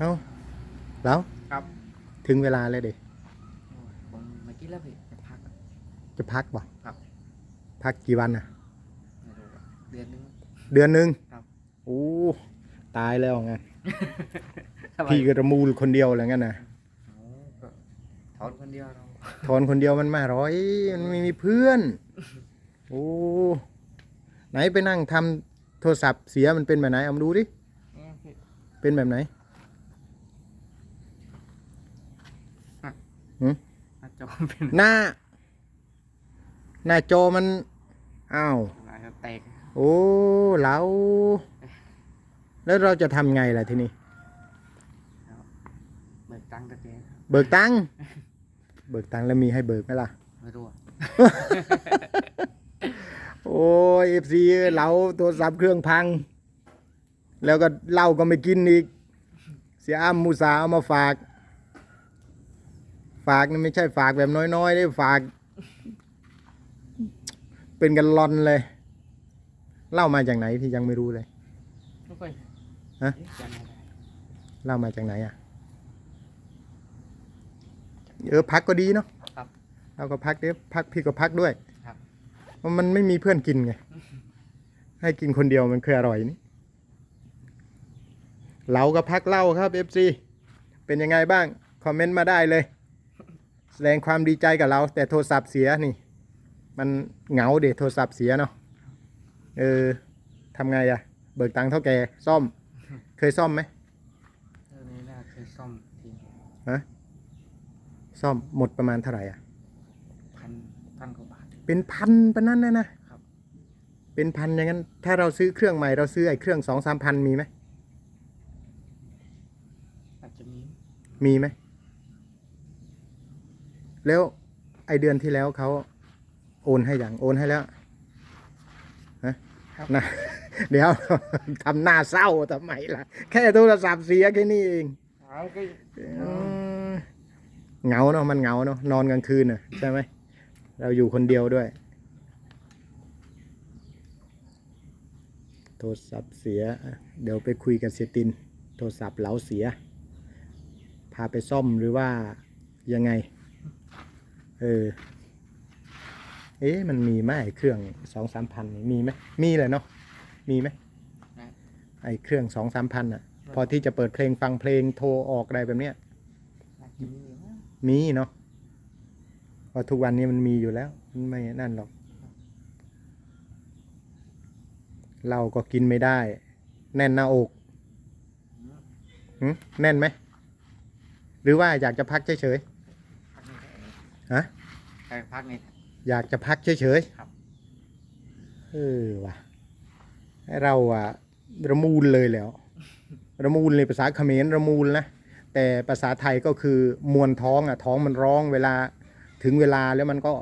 เอ้าแล้วครับ ถึงเวลาแล้วเด็โอ้ยผมเมื่อกี้แล้วพี่จะพักอะจะพักบ่ครับ พักกี่วันอะ ไม่รู้อะเดือนนึง เดือนหนึ่งครับ โอ้ตายแล้วไงทำไมพี่ก็ระมูลคนเดียวอะไรเงี้ยนะโอ้ก็ถอนคนเดียวเราทอนคนเดียวมันมาร้อยมันไม่มีเพื่อนโอ้ไหนไปนั่งทำโทรศัพท์เสียมันเป็นแบบไหนเอามาดูดิ เนี่ยพี่เป็นแบบไหน หน้าจอเป็นหน้า หน้าจอมัน อ้าว อะไรครับแตกโอ้เราแล้วเราจะทำไงล่ะทีนี้ เบิกตังค์ตะเกียงครับเบิกตังค์ เบิกตังค์แล้วมีให้เบิกไหมล่ะ ไม่รู้อะโอ้ยเอฟซีเราโทรศัพท์เครื่องพัง แล้วก็เหล้าก็ไม่กินอีก เสียอ้ำมูสาห์เอามาฝาก ฝากนี่ไม่ใช่ฝากแบบน้อยๆได้ฝาก เป็นกันลอนเลยเหล่ามาจากไหนที่ยังไม่รู้เลยไม่ค่อยฮะจำไม่ได้เหล่ามาจากไหนอะเออพักก็ดีเนาะครับ เราก็พักเดี๋ยวพักพี่ก็พักด้วยครับ เพราะมันไม่มีเพื่อนกินไง ให้กินคนเดียวมันคืออร่อยนี่เราก็พักเหล่าครับ FC เป็นยังไงบ้าง คอมเมนต์มาได้เลย แสดงความดีใจกับเรา แต่โทรศัพท์เสียนี่ มันเหงาเดะโทรศัพท์เสียเนาะเออทำไงอะเบิกตังค์เท่าแกซ่อม เคยซ่อมไหมเรื่องนี้น่าเคยซ่อมทีซ่อมหมดประมาณเท่าไหร่อะพันพันกว่าบาท เป็นพันปะนั้นนะนะครับ เป็นพันอย่างนั้น ถ้าเราซื้อเครื่องใหม่เราซื้อไอ้เครื่องสองสามพันมีไหมอาจจะมีมีไหม แล้วไอเดือนที่แล้วเขาโอนให้อย่างโอนให้แล้วฮะนะเดี๋ยวทำหน้าเศร้าทำไมล่ะ แค่โทรศัพท์เสียแค่นี้เองเอาก็เออเหงาเนาะมันเหงาเนาะนอนกลางคืนน่ะใช่ไหมเราอยู่คนเดียวด้วย โทรศัพท์เสียอะเดี๋ยวไปคุยกับเสียติน โทรศัพท์เหลาเสีย พาไปซ่อมหรือว่ายังไง เออ เอ๊ะมันมีไหมไอ้เครื่องสองสามพันมีไหมมีเลยเนาะมีไหมไอ้เครื่องสองสามพันอะ พอที่จะเปิดเพลงฟังเพลงโทรออกอะไรแบบเนี้ย น่าจะมีอยู่นะมีเนาะเพราะทุกวันนี้มันมีอยู่แล้วมันไม่นั่นหรอก เราก็กินไม่ได้ แน่นหน้าอกหึแน่นไหม หรือว่าอยากจะพักเฉยพักนี่ๆ ฮะใครพักนี่ อยากจะพักเฉยครับๆเออว่ะให้เราอะระมูลเลยแล้ว ระมูลในภาษาเขมรระมูลนะแต่ภาษาไทยก็คือมวนท้องอะท้องมันร้องเวลาถึงเวลาแล้วมันก็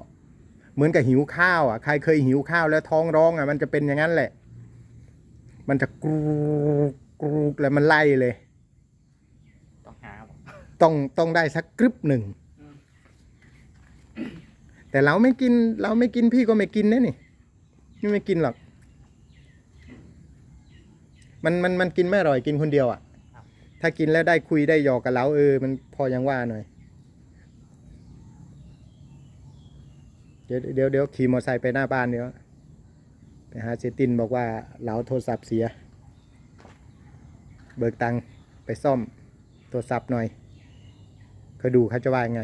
เหมือนกับหิวข้าวอะใครเคยหิวข้าวแล้วท้องร้องอะมันจะเป็นอย่างนั้นแหละ มันจะกรูกกรูกแล้วมันไล่เลย ต้องหาบอกต้องต้องได้สักกรึบหนึ่งอืม แต่เราไม่กิน เราไม่กินพี่ก็ไม่กินนะนี่นี่ไม่กินหรอก มันมันมันกินไม่อร่อยกินคนเดียวอะ่ะ ถ้ากินแล้วได้คุยได้หยอกกับเราเออ มันพอยังว่าหน่อย เดี๋ยวเดี๋ยวเดี๋ยวขี่มอเตอร์ไซค์ไปหน้าบ้านเดี๋ยวไปหาเซตินบอกว่าเราโทรศัพท์เสีย เบิกตังไปซ่อมโทรศัพท์หน่อยก็ดูเขาจะว่ายังไง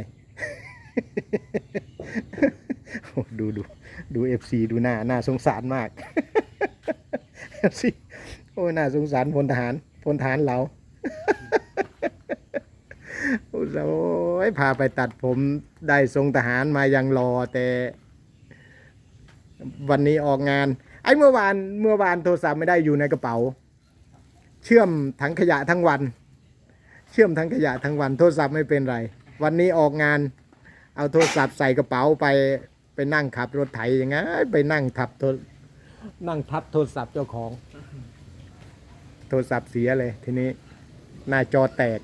ดูดูดูเอฟซีดูหน้าหน้าสงสารมากสิโอ้ยน่าสงสารพลทหารพลทหารเราโอ้โหพาไปตัดผมได้ทรงทหารมายังรอแต่วันนี้ออกงาน ไอ้เมื่อวานเมื่อวานโทรศัพท์ไม่ได้อยู่ในกระเป๋า เชื่อมถังขยะทั้งวัน เชื่อมทั้งขยะทั้งวัน โทรศัพท์ไม่เป็นไร วันนี้ออกงาน เอาโทรศัพท์ใส่กระเป๋าไป ไปนั่งขับรถไถอย่างงั้นไปนั่งทับโทรนั่งทับโทรศัพท์เจ้าของ โทรศัพท์เสียเลย ทีนี้หน้าจอแตก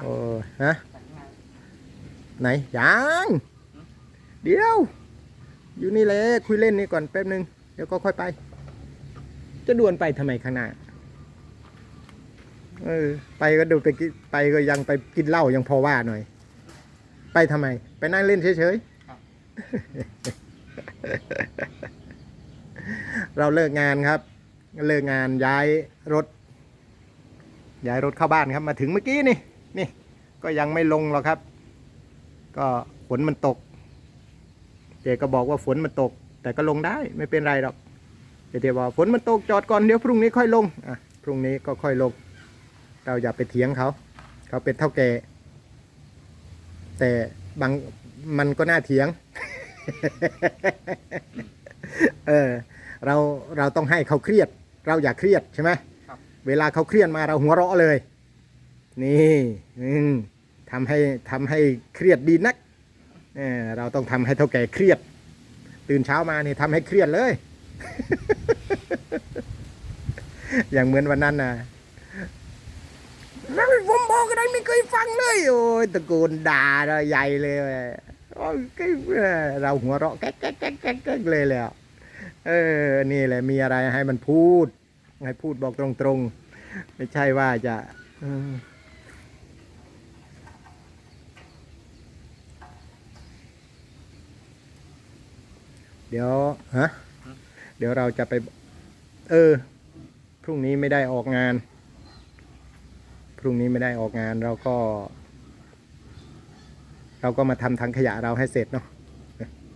โอ้ฮะตัดงานไหนยังเดี๋ยว อยู่นี่เลยคุยเล่นนี่ก่อนแป๊บนึง เดี๋ยวก็ค่อยไป จะด่วนไปทำไมข้างหน้าเอเออไปก็ดูไปกินไปก็ยังไปกินเหล้ายังพอว่าหน่อย ไปทำไม ไปนั่งเล่นเฉยๆ เราเลิกงานครับ เลิกงานย้ายรถ ย้ายรถเข้าบ้านครับ มาถึงเมื่อกี้นี่นี่ ก็ยังไม่ลงหรอกครับ ก็ฝนมันตกเจก็บอกว่าฝนมันตก แต่ก็ลงได้ไม่เป็นไรหรอกเจเจบอกฝนมันตกจอดก่อนเดี๋ยวพรุ่งนี้ค่อยลงอะพรุ่งนี้ก็ค่อยลง เราอย่าไปเถียงเขา เขาเป็นเท่าแก่แต่ บางมันก็น่าเถียง เออ เราเราต้องให้เขาเครียด เราอย่าเครียดใช่ไหมครับเวลาเขาเครียดมาเราหัวเราะเลย นี่อืมทำให้ทำให้เครียดดีนักเออเราต้องทำให้เท่าแก่เครียด ตื่นเช้ามานี่ทำให้เครียดเลย อย่างเหมือนวันนั้นนะแล้วผมบอ กอะไรไม่เคยฟังเลย โอ้ยตะโกนด่าเราใหญ่เลยโอ้ยเออเราหัวเราะแก๊กแก๊กแก๊กแก๊กแก๊กเลยแหละเออ นี่แหละมีอะไรให้มันพูด ให้พูดบอกตรงๆ ไม่ใช่ว่าจะเดี๋ยวฮะ เดี๋ยวเราจะไป เออ พรุ่งนี้ไม่ได้ออกงาน พรุ่งนี้ไม่ได้ออกงานเราก็ เราก็มาทำถังขยะเราให้เสร็จเนาะ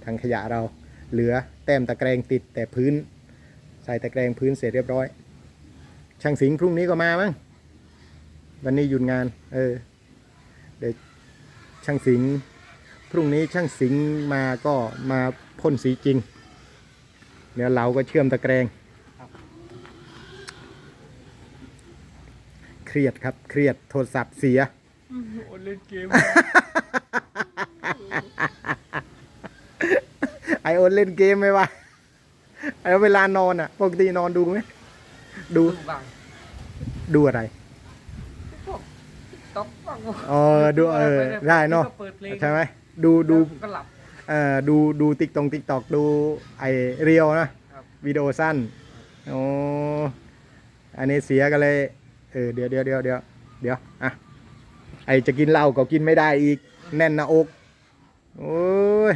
ถังขยะเราเหลือแต้มตะแกรงติดแต่พื้น ใส่ตะแกรงพื้นเสร็จเรียบร้อย ช่างสิงพรุ่งนี้ก็มามั้งวันนี้หยุดงาน เออเดี๋ยวช่างสิงพรุ่งนี้ช่างสิงมาก็มาพ่นสีจริงเดี๋ยวเราก็เชื่อมตะแกรง เครียดครับ เครียดโทรศัพท์เสียโอ้เล่นเกมไอโอนเล่นเกมไหมวะไอเวลานอนอะ ปกตินอนดูไหมดูดูบ้างดูอะไรพวกต๊อกบ้างเออดูเออได้เนอะก็เปิดเพลงใช่ไหมดูดูก็หลับเอ่อดูดูติ๊กตงติ๊กตอกดูไอเรียวนะครับวิดีโอสั้นโอ้อันนี้เสียกันเลย เออเดี๋ยวเดี๋ยวเดี๋ยวเดี๋ยวเดี๋ยวอะไอจะกินเหล้าก็กินไม่ได้อีก แน่นหน้าอก โอ้ย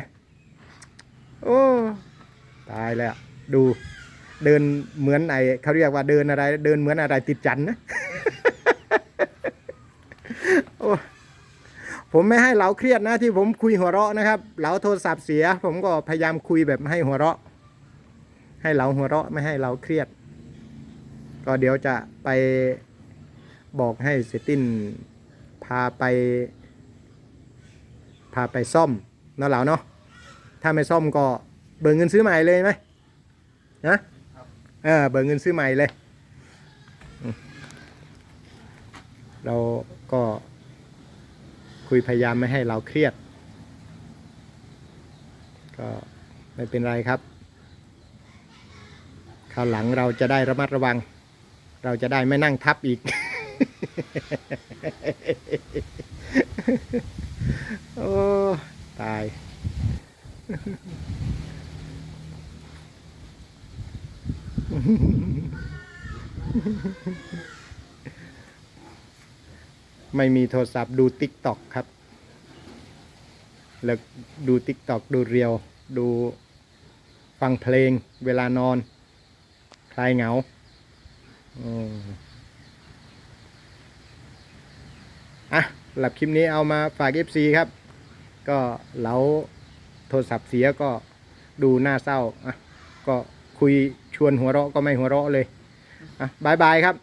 โอ้ตายแล้วดู เดินเหมือนไอเขาเรียกว่าเดินอะไร เดินเหมือนอะไรติดจันนะโอ้ผมไม่ให้เหลาเครียดนะที่ผมคุยหัวเราะนะครับเหลาโทรศัพท์เสีย ผมก็พยายามคุยแบบให้หัวเราะ ให้เหลาหัวเราะไม่ให้เหลาเครียด ก็เดี๋ยวจะไป บอกให้เซตินพาไป พาไปซ่อมเนาะเหลาเนาะถ้าไม่ซ่อมก็เบิกเงินซื้อใหม่เลยไหมนะเออเบิกเงินซื้อใหม่เลยอืมเราก็คุยพยายามไม่ให้เราเครียด ก็ไม่เป็นไรครับคราวหลังเราจะได้ระมัดระวัง เราจะได้ไม่นั่งทับอีก โอ้ตาย ไม่มีโทรศัพท์ดูติ๊กต็อกครับ แล้วดูติ๊กต็อกดูเรียว ดูฟังเพลงเวลานอน คลายเหงา อืม อะสำหรับคลิปนี้เอามาฝาก FC ครับ ก็เหลาโทรศัพท์เสียก็ดูหน้าเศร้าอะก็คุยชวนหัวเราะก็ไม่หัวเราะเลยอะบายบายครับ